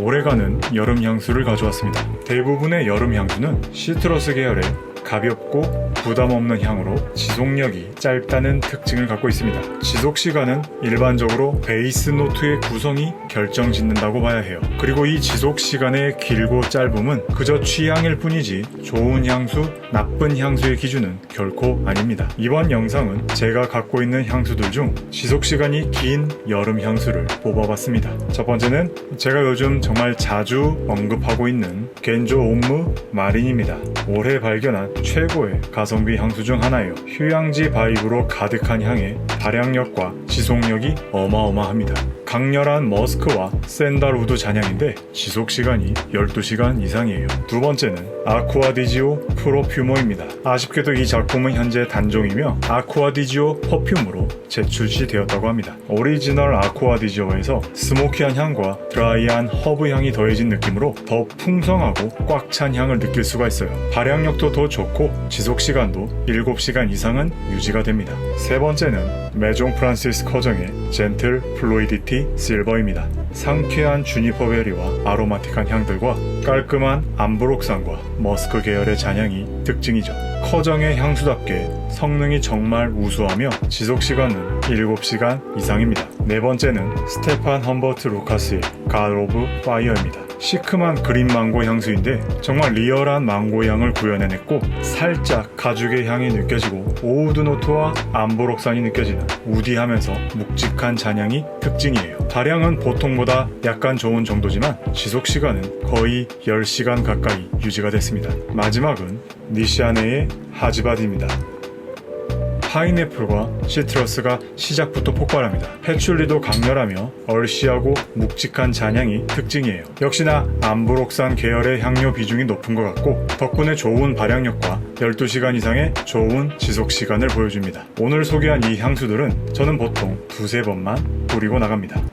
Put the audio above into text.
오래가는 여름 향수를 가져왔습니다. 대부분의 여름 향수는 시트러스 계열의 가볍고 부담 없는 향으로 지속력이 짧다는 특징을 갖고 있습니다. 지속 시간은 일반적으로 베이스 노트의 구성이 결정 짓는다고 봐야 해요. 그리고 이 지속 시간의 길고 짧음은 그저 취향일 뿐이지 좋은 향수, 나쁜 향수의 기준은 결코 아닙니다. 이번 영상은 제가 갖고 있는 향수들 중 지속 시간이 긴 여름 향수를 뽑아봤습니다. 첫 번째는 제가 요즘 정말 자주 언급하고 있는 겐조 옴무 마린입니다. 올해 발견한 최고의 가성비 향수 중 하나예요. 휴양지 바이브로 가득한 향에 발향력과 지속력이 어마어마합니다. 강렬한 머스크와 샌달우드 잔향인데 지속 시간이 12시간 이상이에요. 두 번째는 아쿠아디지오 프로퓨머입니다. 아쉽게도 이 작품은 현재 단종이며 아쿠아디지오 퍼퓸으로 재출시되었다고 합니다. 오리지널 아쿠아디지오에서 스모키한 향과 드라이한 허브 향이 더해진 느낌으로 더 풍성하고 꽉 찬 향을 느낄 수가 있어요. 발향력도 더 좋고 지속 시간도 7시간 이상은 유지가 됩니다. 세 번째는 메종 프란시스 커정의 젠틀 플로이디티 실버입니다. 상쾌한 주니퍼 베리와 아로마틱한 향들과 깔끔한 암브록산과 머스크 계열의 잔향이 특징이죠. 커정의 향수답게 성능이 정말 우수하며 지속 시간은 7시간 이상입니다. 네 번째는 스테판 험버트 루카스의 갓 오브 파이어입니다. 시큼한 그린 망고 향수인데 정말 리얼한 망고 향을 구현해냈고 살짝 가죽의 향이 느껴지고 오우드 노트와 암보록산이 느껴지는 우디하면서 묵직한 잔향이 특징이에요. 발향은 보통보다 약간 좋은 정도지만 지속 시간은 거의 10시간 가까이 유지가 됐습니다. 마지막은 니시아네의 하지바디입니다. 파인애플과 시트러스가 시작부터 폭발합니다. 패출리도 강렬하며 얼씨하고 묵직한 잔향이 특징이에요. 역시나 암브록산 계열의 향료 비중이 높은 것 같고 덕분에 좋은 발향력과 12시간 이상의 좋은 지속 시간을 보여줍니다. 오늘 소개한 이 향수들은 저는 보통 두세 번만 뿌리고 나갑니다.